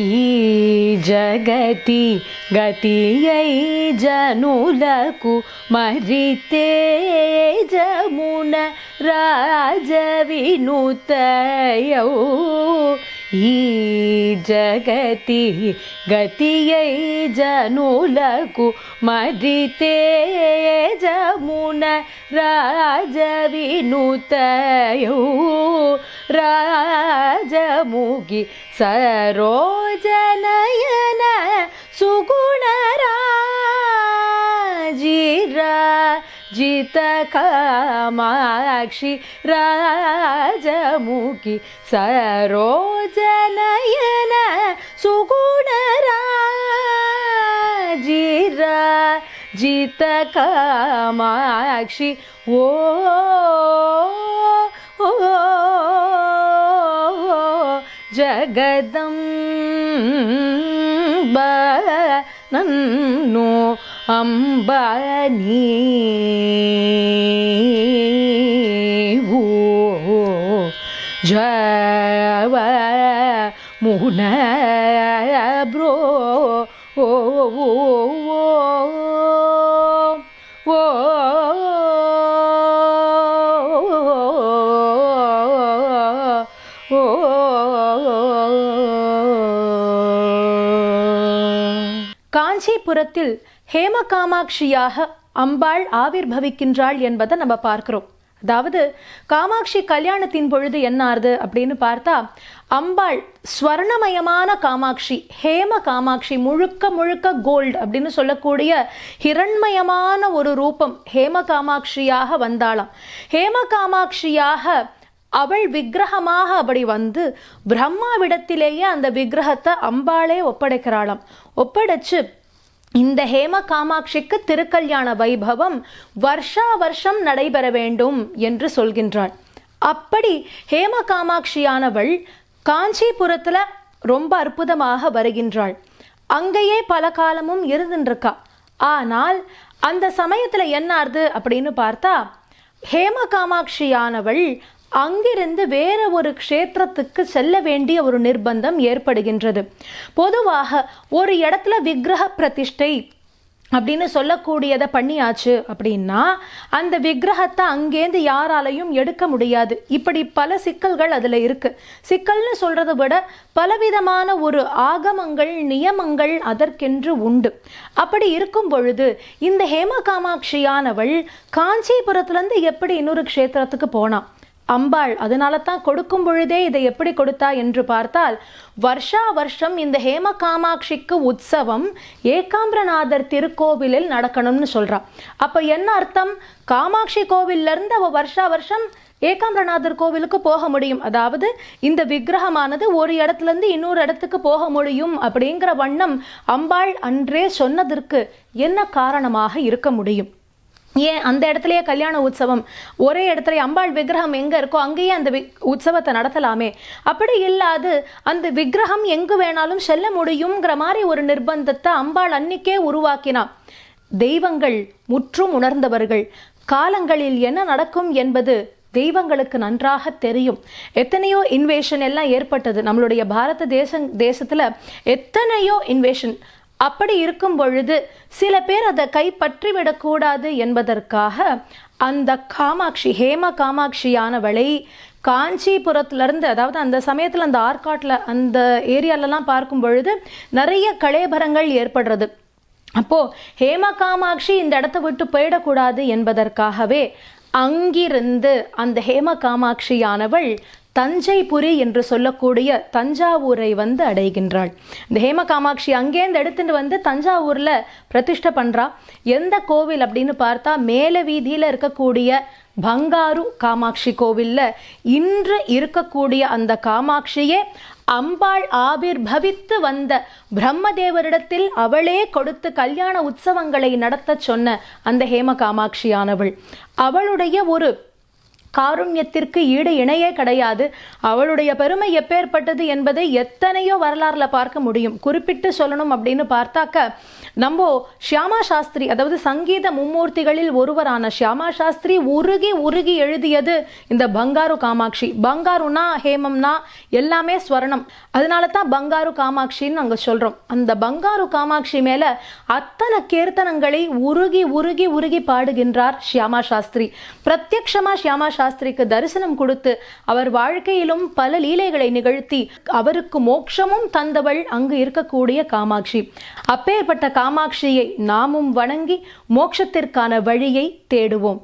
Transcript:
ఈ జగతి గతి అయి జనులకు మరితే జమున రాజ వినుతయౌ. ఈ జగతి గతియై జనులకు మరితే జమున రాజ వినుతయౌ రాజముగి సరోజనయన సుగుణరాజిరా. జిత కామాక్షి రాజముఖి సరోజనయన సుగుణరాజిరా జిత కామాక్షి ఓ ఓ முனப்ரோ ஓ ஓ காஞ்சிபுரத்தில் ஹேம காமாட்சியாக அம்பாள் ஆவிர்பவிக்கின்றாள் என்பதை நம்ம பார்க்கிறோம் அதாவது காமாட்சி கல்யாணத்தின் பொழுது என்ன ஆறுது அப்படின்னு பார்த்தா அம்பாள் ஸ்வர்ணமயமான காமாட்சி ஹேம காமாட்சி முழுக்க முழுக்க கோல்டு அப்படின்னு சொல்லக்கூடிய ஹிரண்மயமான ஒரு ரூபம் ஹேம காமாட்சியாக வந்தாளாம். ஹேம காமாட்சியாக அவள் விக்கிரகமாக அப்படி வந்து பிரம்மாவிடத்திலேயே அந்த விக்கிரகத்தை அம்பாளே ஒப்படைக்கிறாளாம். ஒப்படைச்சு இந்த ஹேம காமாட்சிக்கு திருக்கல்யாண வைபவம் வருஷா வருஷம் நடைபெற வேண்டும் என்று சொல்கின்றாள் அப்படி ஹேம காமாட்சியானவள் காஞ்சிபுரத்துல ரொம்ப அற்புதமாக வருகின்றாள். அங்கேயே பல காலமும் இருந்துருக்கா ஆனால் அந்த சமயத்துல என்ன ஆறுது அப்படின்னு பார்த்தா ஹேம காமாட்சியானவள் அங்கிருந்து வேற ஒரு க்ஷேத்திரத்துக்கு செல்ல வேண்டிய ஒரு நிர்பந்தம் ஏற்படுகின்றது. பொதுவாக ஒரு இடத்துல விக்கிரக பிரதிஷ்டை அப்படின்னு சொல்லக்கூடியதை பண்ணியாச்சு அப்படின்னா அந்த விக்கிரகத்தை அங்கேருந்து யாராலையும் எடுக்க முடியாது. இப்படி பல சிக்கல்கள் அதில் இருக்கு. சிக்கல்னு சொல்றதை விட பலவிதமான ஒரு ஆகமங்கள் நியமங்கள் அதற்கென்று உண்டு. அப்படி இருக்கும் பொழுது இந்த ஹேம காமாட்சியானவள் காஞ்சிபுரத்துலேருந்து எப்படி இன்னொரு க்ஷேத்திரத்துக்கு போனான் அம்பாள் அதனால தான் கொடுக்கும் பொழுதே இதை எப்படி கொடுத்தா என்று பார்த்தால் வருஷா வருஷம் இந்த ஹேம காமாட்சிக்கு உற்சவம் ஏகாம்பரநாதர் திருக்கோவிலில் நடக்கணும்னு சொல்றா. அப்போ என்ன அர்த்தம்? காமாட்சி கோவில்ல இருந்து வருஷா வருஷம் ஏகாம்பிரநாதர் கோவிலுக்கு போக முடியும். அதாவது இந்த விக்கிரகமானது ஒரு இடத்துல இருந்து இன்னொரு இடத்துக்கு போக முடியும் அப்படிங்கிற வண்ணம் அம்பாள் அன்றே சொன்னதற்கு என்ன காரணமாக இருக்க முடியும்? ஏன் அந்த இடத்துலயே கல்யாண உற்சவம்? ஒரே இடத்துல அம்பாள் விக்கிரகம் எங்க இருக்கோ அங்கேயே அந்த வி- உற்சவத்தை நடத்தலாமே. அப்படி இல்லாது அந்த விக்கிரகம் எங்கு வேணாலும் செல்ல முடியுங்கிற மாதிரி ஒரு நிர்பந்தத்தை அம்பாள் அன்னிக்கே உருவாக்கினா. தெய்வங்கள் முற்றும் உணர்ந்தவர்கள். காலங்களில் என்ன நடக்கும் என்பது தெய்வங்களுக்கு நன்றாக தெரியும். எத்தனையோ இன்வேஷன் எல்லாம் ஏற்பட்டது. நம்மளுடைய பாரத தேச தேசத்துல எத்தனையோ இன்வேஷன் அப்படி இருக்கும் பொழுது சில பேர் அதை கைப்பற்றி விடக்கூடாது என்பதற்காக அந்த காமாட்சி ஹேம காமாட்சியானவளை காஞ்சிபுரத்துலேருந்து அதாவது அந்த சமயத்தில் அந்த ஆற்காட்டில் அந்த ஏரியாலெல்லாம் பார்க்கும் பொழுது நிறைய கலேபரங்கள் ஏற்படுறது. அப்போ ஹேம காமாட்சி இந்த இடத்த விட்டு போயிடக்கூடாது என்பதற்காகவே அங்கிருந்து அந்த ஹேம காமாட்சியானவள் தஞ்சைபுரி என்று சொல்லக்கூடிய தஞ்சாவூரை வந்து அடைகின்றாள். இந்த ஹேம காமாட்சி அங்கேருந்து எடுத்துட்டு வந்து தஞ்சாவூர்ல பிரதிஷ்டை பண்றா. எந்த கோவில் அப்படின்னு பார்த்தா மேல வீதியில இருக்கக்கூடிய பங்காரு காமாட்சி கோவில்ல இன்று இருக்கக்கூடிய அந்த காமாட்சியே அம்பாள் ஆவிர்பவித்து வந்த பிரம்மதேவரிடத்தில் அவளே கொடுத்து கல்யாண உற்சவங்களை நடத்தச் சொன்ன அந்த ஹேம காமாட்சியானவள் அவளுடைய ஒரு காருண்யத்திற்கு ஈடு இணையே கிடையாது. அவளுடைய பெருமை எப்பேற்பட்டது என்பதை எத்தனையோ வரலாறுல பார்க்க முடியும். குறிப்பிட்டு சொல்லணும் அப்படின்னு பார்த்தாக்க நம்ம ஷியாமா சாஸ்திரி அதாவது சங்கீத மும்மூர்த்திகளில் ஒருவரான ஷியாமா சாஸ்திரி உருகி உருகி எழுதியது இந்த பங்காரு காமாட்சி. பங்காருனா ஹேமம்னா எல்லாமே ஸ்வர்ணம். அதனால தான் பங்காரு காமாட்சின்னு நாங்கள் சொல்றோம். அந்த பங்காரு காமாட்சி மேல அத்தனை கீர்த்தனங்களை உருகி உருகி உருகி பாடுகின்றார் ஷியாமா சாஸ்திரி. பிரத்யக்ஷமா ஷியாமா சாஸ்திரிக்கு தரிசனம் கொடுத்து அவர் வாழ்க்கையிலும் பல லீலைகளை நிகழ்த்தி அவருக்கு மோட்சமும் தந்தவள் அங்கு இருக்கக்கூடிய காமாட்சி. அப்பேற்பட்ட காமாட்சியை நாமும் வணங்கி மோட்சத்திற்கான வழியை தேடுவோம்.